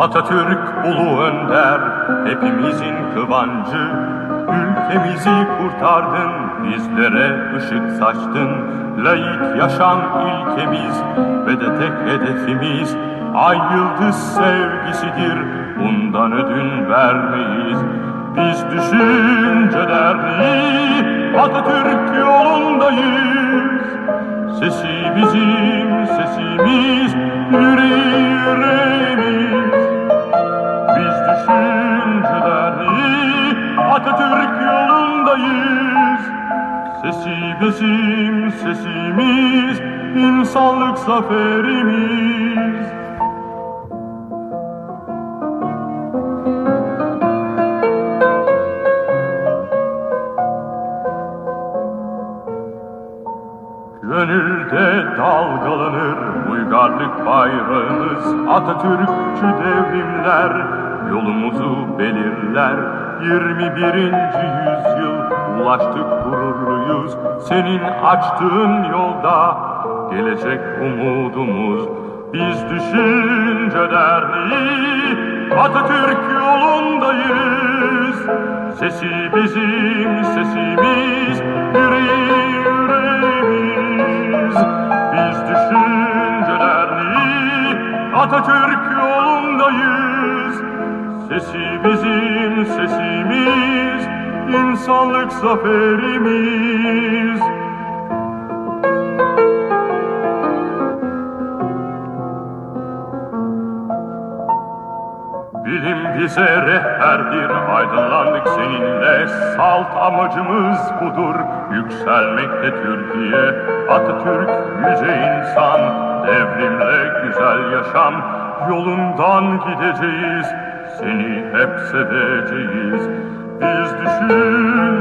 Atatürk ulu önder, hepimizin kıvancı. Ülkemizi kurtardın, bizlere ışık saçtın. Layık yaşam ilkemiz ve de tek hedefimiz. Ay yıldız sevgisidir, bundan ödün vermeyiz. Biz düşünce derneği Atatürk yolundayız. Sesi bizim sesimiz, yüreği yüreğimiz. Yolundayız. Sesi bizim sesimiz, insanlık zaferimiz. Gönülde dalgalanır uygarlık bayrağımız Atatürkçü devrimler yolumuzu belirler 21. yüzyıl ulaştık gururluyuz Senin açtığın yolda. Gelecek umudumuz Biz düşünce derneği Atatürk yolundayız. Sesi bizim sesimiz yüreği yüreğimiz. Biz düşünce derneği Atatürk yolundayız. Sesi bizim sesimiz insanlık zaferimiz Bilim bize rehberdir, aydınlandık seninle. Salt amacımız budur, yükselmekte Türkiye. Atatürk, yüce insan, devrimle güzel yaşam. Yolundan gideceğiz, seni hep seveceğiz. Biz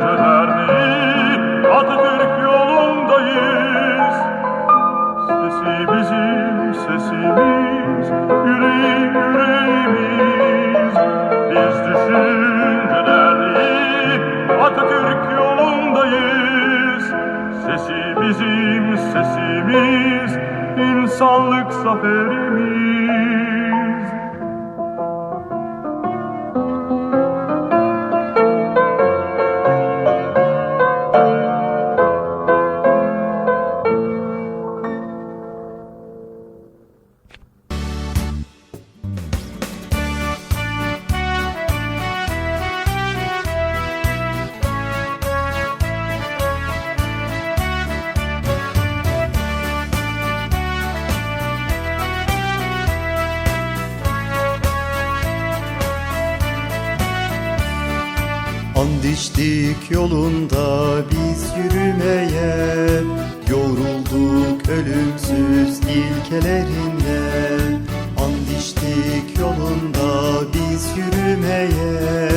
derneği, Atatürk yolundayız. Sesi sesimiz, yüreği. Biz derneği Atatürk yolundayız. Sesi sesimiz, insanlık zaferimiz. And içtik yolunda biz yürümeye Yorulduk ölümsüz ilkelerinle And içtik yolunda biz yürümeye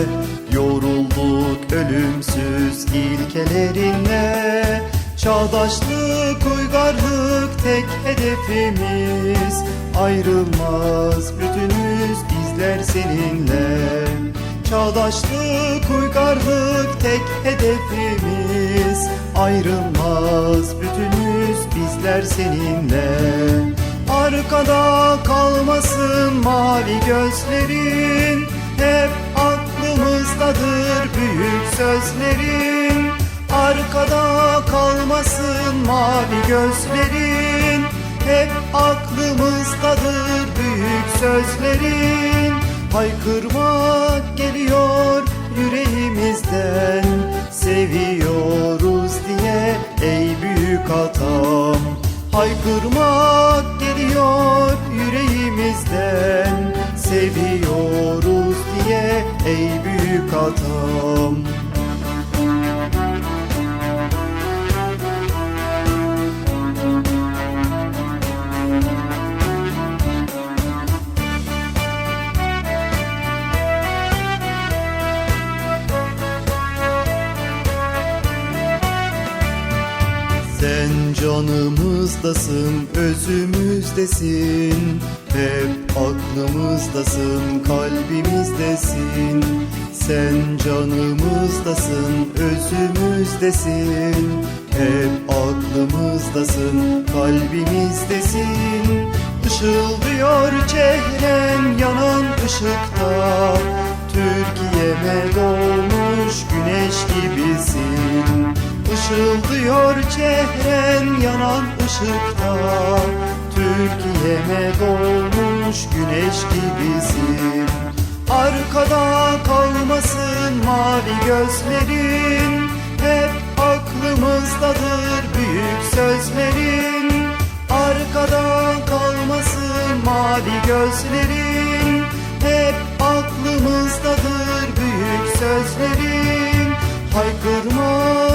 Yorulduk ölümsüz ilkelerinle Çağdaşlık, uygarlık tek hedefimiz. Ayrılmaz bütünüz bizler seninle Çağdaşlık, uygarlık tek hedefimiz. Ayrılmaz bütünüz bizler seninle. Arkada kalmasın mavi gözlerin. Hep aklımızdadır büyük sözlerin. Arkada kalmasın mavi gözlerin. Hep aklımızdadır büyük sözlerin Haykırmak geliyor yüreğimizden. Seviyoruz diye ey büyük atam. Haykırmak geliyor yüreğimizden. Seviyoruz diye ey büyük atam canımızdasın, özümüzdesin. Hep aklımızdasın, kalbimizdesin. Sen canımızdasın, özümüzdesin. Hep aklımızdasın, kalbimizdesin. Işıldıyor çehren yanan ışıkta. Türkiye'me doğmuş güneş gibisin Işıldıyor çehren yanan ışıkta Türkiye'me doğmuş güneş gibisin. Arkada kalmasın mavi gözlerin. Hep aklımızdadır büyük sözlerin. Arkada kalmasın mavi gözlerin. Hep aklımızdadır büyük sözlerin. Haykırmak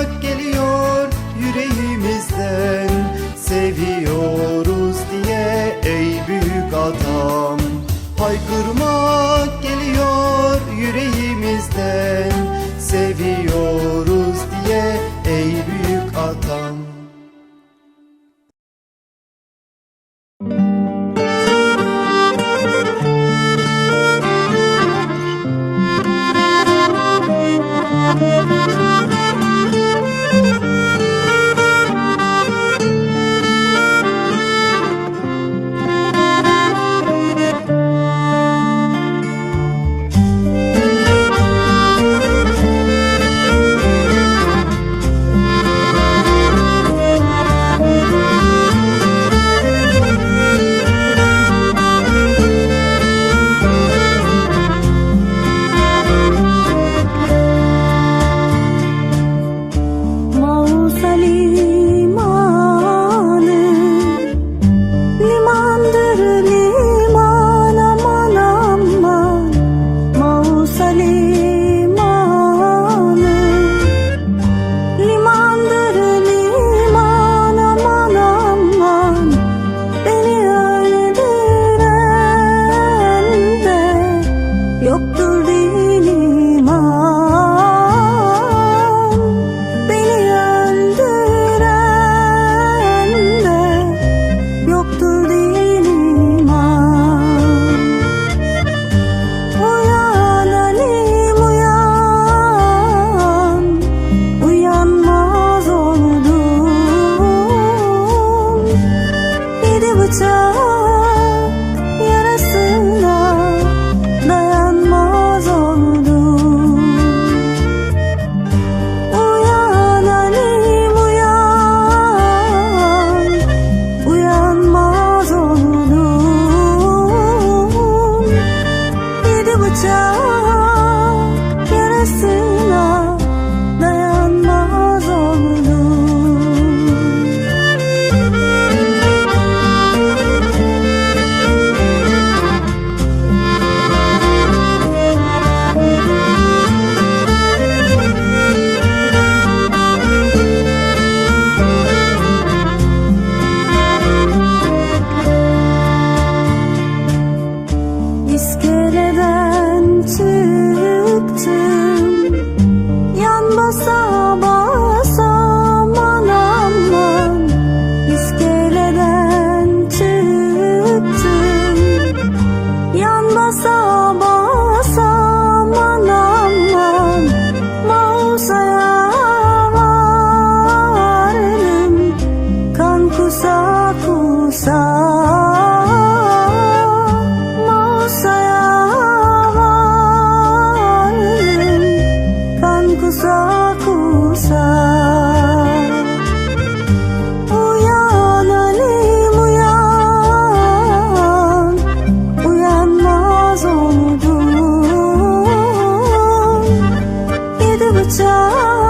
走。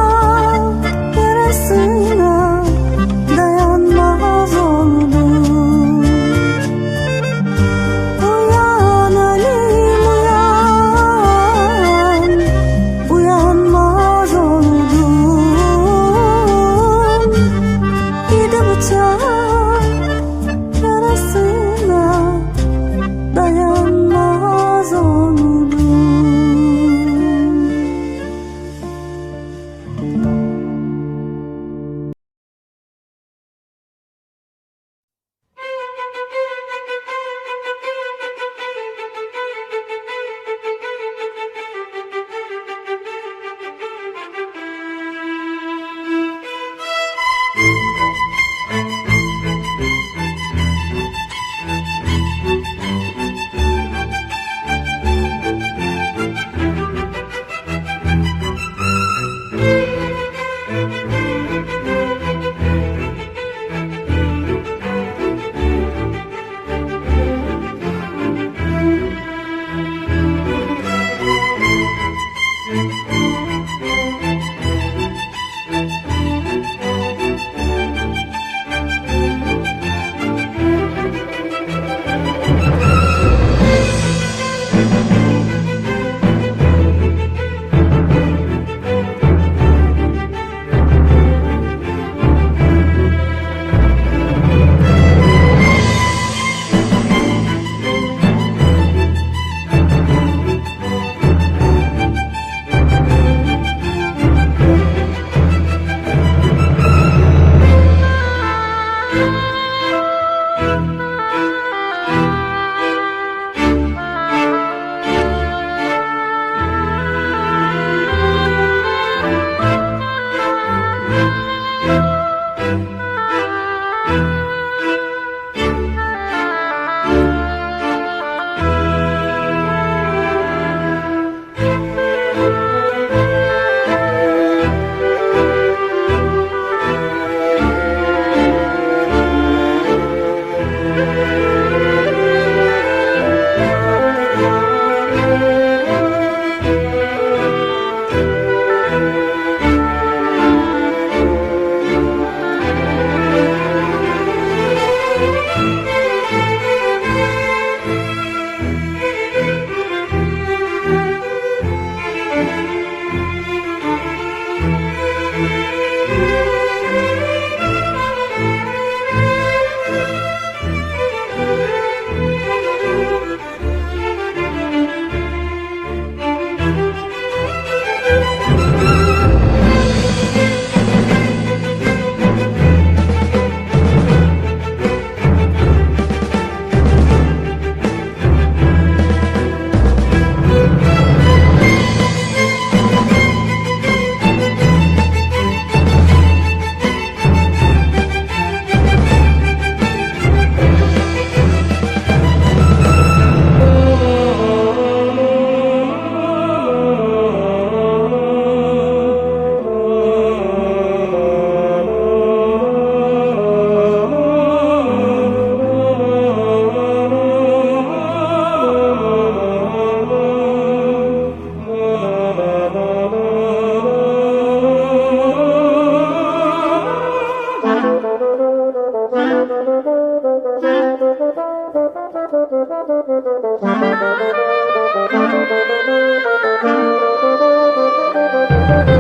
Thank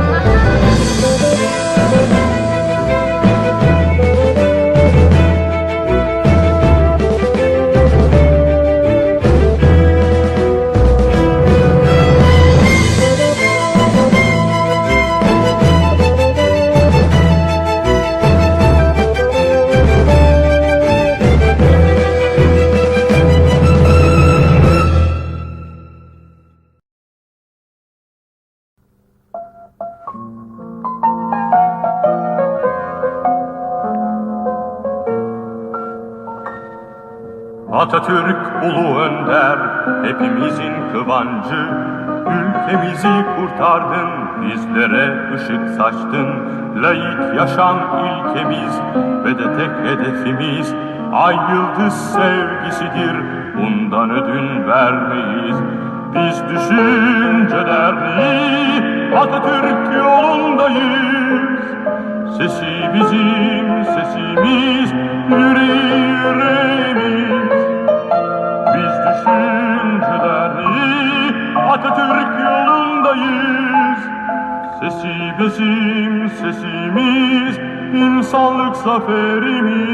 you. Atatürk ulu önder, hepimizin kıvancı. Ülkemizi kurtardın, bizlere ışık saçtın. Layık yaşam ilkemiz ve de tek hedefimiz. Ay yıldız sevgisidir, bundan ödün vermeyiz. Biz düşünce derneği, Atatürk yolundayız. Sesi bizim sesimiz, bizim sesimiz, insanlık zaferimiz.